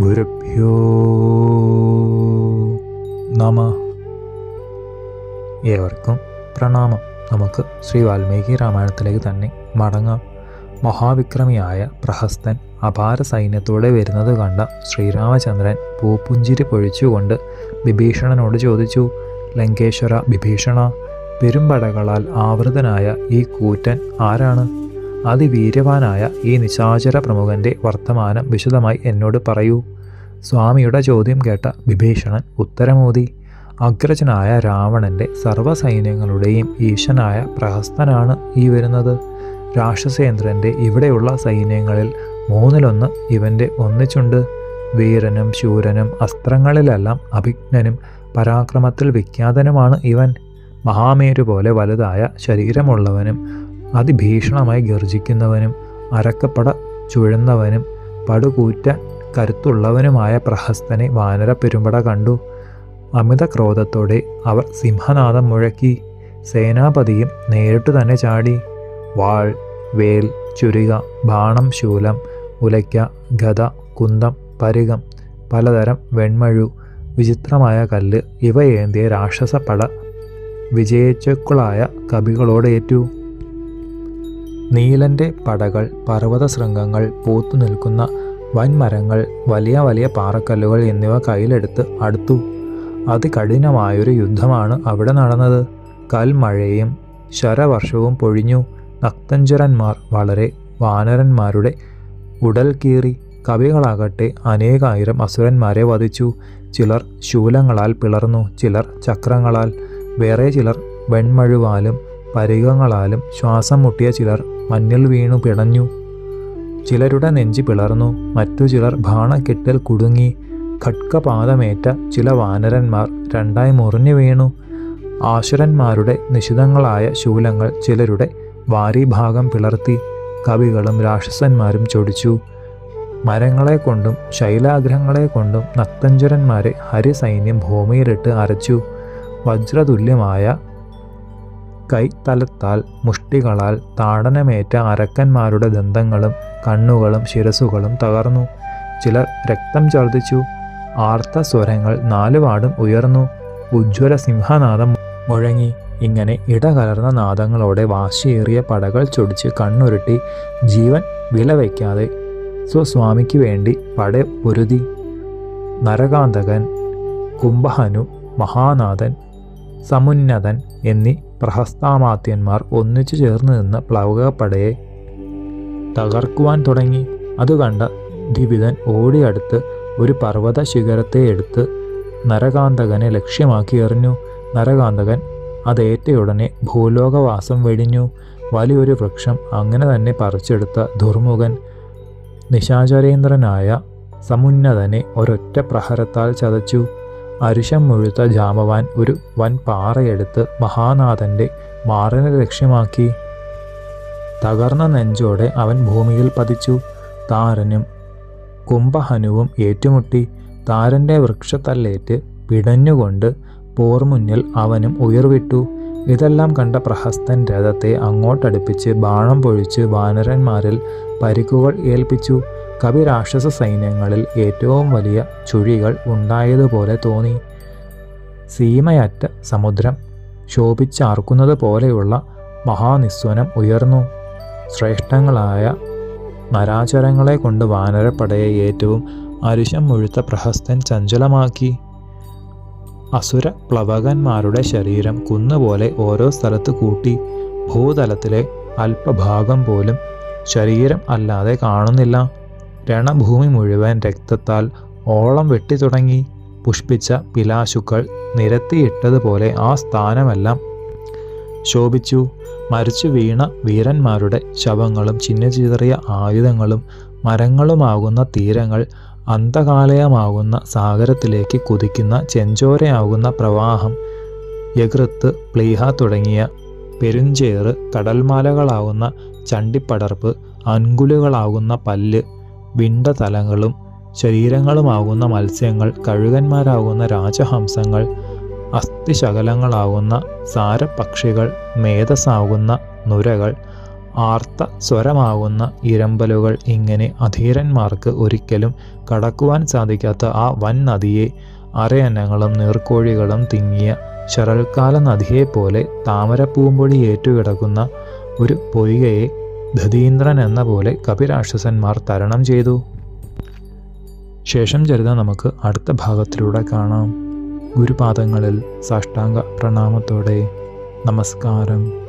ഗുരുഭ്യോ നമ. ഏവർക്കും പ്രണാമം. നമുക്ക് ശ്രീ വാൽമീകി രാമായണത്തിലേക്ക് തന്നെ മടങ്ങാം. മഹാവിക്രമിയായ പ്രഹസ്തൻ അപാര സൈന്യത്തോടെ വരുന്നത് കണ്ട ശ്രീരാമചന്ദ്രൻ പൂപ്പുഞ്ചിരി പൊഴിച്ചുകൊണ്ട് വിഭീഷണനോട് ചോദിച്ചു ലങ്കേശ്വര വിഭീഷണ പെരുമ്പടകളാൽ ആവൃതനായ ഈ കൂറ്റൻ ആരാണ്? അതിവീര്യവാനായ ഈ നിശാചര പ്രമുഖന്റെ വർത്തമാനം വിശദമായി എന്നോട് പറയൂ. സ്വാമിയുടെ ചോദ്യം കേട്ട വിഭീഷണൻ ഉത്തരമോദി അഗ്രജനായ രാവണന്റെ സർവസൈന്യങ്ങളുടെയും ഈശനായ പ്രഹസ്തനാണ് ഈ വരുന്നത്. രാക്ഷസേന്ദ്രന്റെ ഇവിടെയുള്ള സൈന്യങ്ങളിൽ മൂന്നിലൊന്ന് ഇവന്റെ ഒന്നിച്ചുണ്ട്. വീരനും ശൂരനും അസ്ത്രങ്ങളിലെല്ലാം അഭിജ്ഞനും പരാക്രമത്തിൽ വിഖ്യാതനുമാണ് ഇവൻ. മഹാമേരു പോലെ വലുതായ ശരീരമുള്ളവനും അതിഭീഷണമായി ഗർജിക്കുന്നവനും അരക്കപ്പട ചുഴുന്നവനും പടുകൂറ്റ കരുത്തുള്ളവനുമായ പ്രഹസ്തനെ വാനര പെരുമ്പട കണ്ടു. അമിത ക്രോധത്തോടെ അവർ സിംഹനാഥം മുഴക്കി. സേനാപതിയും നേരിട്ടു തന്നെ ചാടി. വാൾ വേൽ ചുരിക ബാണം ശൂലം ഉലയ്ക്ക ഗത കുന്തം പരികം പലതരം വെൺമഴു വിചിത്രമായ കല്ല് ഇവയേന്തിയ രാക്ഷസപ്പട വിജയിച്ചക്കുളായ കവികളോടേറ്റു. നീലന്റെ പടകൾ പർവത ശൃംഗങ്ങൾ പൂത്തു നിൽക്കുന്ന വൻമരങ്ങൾ വലിയ വലിയ പാറക്കല്ലുകൾ എന്നിവ കയ്യിലെടുത്ത് അടുത്തു. അതികഠിനമായൊരു യുദ്ധമാണ് അവിടെ നടന്നത്. കൽമഴയും ശരവർഷവും പൊഴിഞ്ഞു. നക്തഞ്ചരന്മാർ വളരെ വാനരന്മാരുടെ ഉടൽ കീറി കവികളാകട്ടെ അനേകായിരം അസുരന്മാരെ വധിച്ചു. ചിലർ ശൂലങ്ങളാൽ പിളർന്നു ചിലർ ചക്രങ്ങളാൽ. വേറെ ചിലർ വെൺമഴുവാലും പരികങ്ങളാലും ശ്വാസം മുട്ടിയ ചിലർ മഞ്ഞിൽ വീണു പിടഞ്ഞു ചിലരുടെ നെഞ്ചി പിളർന്നു. മറ്റു ചിലർ ബാണക്കെട്ടിൽ കുടുങ്ങി. ഖഡ്കപാതമേറ്റ ചില വാനരന്മാർ രണ്ടായി മുറിഞ്ഞു വീണു. ആശുരന്മാരുടെ നിശിതങ്ങളായ ശൂലങ്ങൾ ചിലരുടെ വാരിഭാഗം പിളർത്തി. കവികളും രാക്ഷസന്മാരും ചൊടിച്ചു. മരങ്ങളെ കൊണ്ടും ശൈലാഗ്രഹങ്ങളെ കൊണ്ടും നക്തഞ്ചരന്മാരെ ഹരിസൈന്യം ഭൂമിയിലിട്ട് അരച്ചു. വജ്രതുല്യമായ കൈത്തലത്താൽ മുഷ്ടികളാൽ താടനമേറ്റ അരക്കന്മാരുടെ ദന്തങ്ങളും കണ്ണുകളും ശിരസുകളും തകർന്നു. ചിലർ രക്തം ചർദിച്ചു ആർത്ത സ്വരങ്ങൾ നാലുപാടും ഉയർന്നു. ഉജ്ജ്വല സിംഹനാദം മുഴങ്ങി. ഇങ്ങനെ ഇടകലർന്ന നാദങ്ങളോടെ വാശിയേറിയ പടകൾ ചൊടിച്ച് കണ്ണുരുട്ടി ജീവൻ വിലവയ്ക്കാതെ സ്വസ്വാമിക്ക് വേണ്ടി പട പൊരുതി. നരകാന്തകൻ കുംഭഹനു മഹാനാഥൻ സമുന്നതൻ എന്നീ പ്രഹസ്താമാത്യന്മാർ ഒന്നിച്ചു ചേർന്ന് നിന്ന് പ്ലവകപ്പടയെ തകർക്കുവാൻ തുടങ്ങി. അതുകണ്ട കണ്ട ദ്വിവിധൻ ഓടിയടുത്ത് ഒരു പർവത ശിഖരത്തെ എടുത്ത് നരകാന്തകനെ ലക്ഷ്യമാക്കി എറിഞ്ഞു. നരകാന്തകൻ അതേറ്റയുടനെ ഭൂലോകവാസം വെടിഞ്ഞു. വലിയൊരു വൃക്ഷം അങ്ങനെ തന്നെ പറിച്ചെടുത്ത ദുർമുഖൻ നിശാചരേന്ദ്രനായ സമുന്നതനെ ഒരൊറ്റ പ്രഹരത്താൽ ചതച്ചു. അരിശം മുഴുത്ത ജാമവാൻ ഒരു വൻ പാറയെടുത്ത് മഹാനാഥന്റെ മാറിനെ ലക്ഷ്യമാക്കി. തകർന്ന നെഞ്ചോടെ അവൻ ഭൂമിയിൽ പതിച്ചു. താരനും കുംഭഹനുവും ഏറ്റുമുട്ടി. താരന്റെ വൃക്ഷത്തല്ലേറ്റ് പിടഞ്ഞുകൊണ്ട് പോർമുന്നിൽ അവനും ഉയർവിട്ടു. ഇതെല്ലാം കണ്ട പ്രഹസ്തൻ രഥത്തെ അങ്ങോട്ടടുപ്പിച്ച് ബാണം പൊഴിച്ച് വാനരന്മാരിൽ പരിക്കുകൾ ഏൽപ്പിച്ചു. കവി രാക്ഷസ സൈന്യങ്ങളിൽ ഏറ്റവും വലിയ ചുഴികൾ ഉണ്ടായതുപോലെ തോന്നി. സീമയറ്റ സമുദ്രം ശോഭിച്ചാർക്കുന്നത് പോലെയുള്ള മഹാനിസ്വനം ഉയർന്നു. ശ്രേഷ്ഠങ്ങളായ നരാചരങ്ങളെ കൊണ്ട് വാനരപ്പടയെ ഏറ്റവും അരിശം മുഴുത്ത പ്രഹസ്തൻ ചഞ്ചലമാക്കി. അസുര പ്ലവകന്മാരുടെ ശരീരം കുന്നുപോലെ ഓരോ സ്ഥലത്ത് കൂട്ടി. ഭൂതലത്തിലെ അല്പഭാഗം പോലും ശരീരം അല്ലാതെ കാണുന്നില്ല. രണഭൂമി മുഴുവൻ രക്തത്താൽ ഓളം വെട്ടി തുടങ്ങി പുഷ്പിച്ച പിലാശുക്കൾ നിരത്തിയിട്ടതുപോലെ ആ സ്ഥാനമെല്ലാം ശോഭിച്ചു. മരിച്ചു വീണ വീരന്മാരുടെ ശവങ്ങളും ചിന്നചിതറിയ ആയുധങ്ങളും മരങ്ങളുമാകുന്ന തീരങ്ങൾ അന്തകാലയമാകുന്ന സാഗരത്തിലേക്ക് കുതിക്കുന്ന ചെഞ്ചോരയാകുന്ന പ്രവാഹം യകൃത്ത് പ്ലീഹ തുടങ്ങിയ പെരുഞ്ചേറ് കടൽമാലകളാകുന്ന ചണ്ടിപ്പടർപ്പ് അൻകുലുകളാകുന്ന പല്ല് വിണ്ട തലങ്ങളും ശരീരങ്ങളുമാകുന്ന മത്സ്യങ്ങൾ കഴുകന്മാരാകുന്ന രാജഹംസങ്ങൾ അസ്ഥിശകലങ്ങളാകുന്ന സാരപക്ഷികൾ മേധസ്സാകുന്ന നുരകൾ ആർത്ത സ്വരമാകുന്ന ഇരമ്പലുകൾ ഇങ്ങനെ അധീരന്മാർക്ക് ഒരിക്കലും കടക്കുവാൻ സാധിക്കാത്ത ആ വൻ നദിയെ അരയന്നങ്ങളും നീർക്കോഴികളും തിങ്ങിയ ശരൽക്കാല നദിയെപ്പോലെ താമരപ്പൂമ്പൊടി ഏറ്റുകിടക്കുന്ന ഒരു പൊയ്കയെ ധതീന്ദ്രൻ എന്ന പോലെ കപിരാക്ഷസന്മാർ തരണം ചെയ്തു. ശേഷം ചരിതം നമുക്ക് അടുത്ത ഭാഗത്തിലൂടെ കാണാം. ഗുരുപാദങ്ങളിൽ സാഷ്ടാംഗ പ്രണാമത്തോടെ നമസ്കാരം.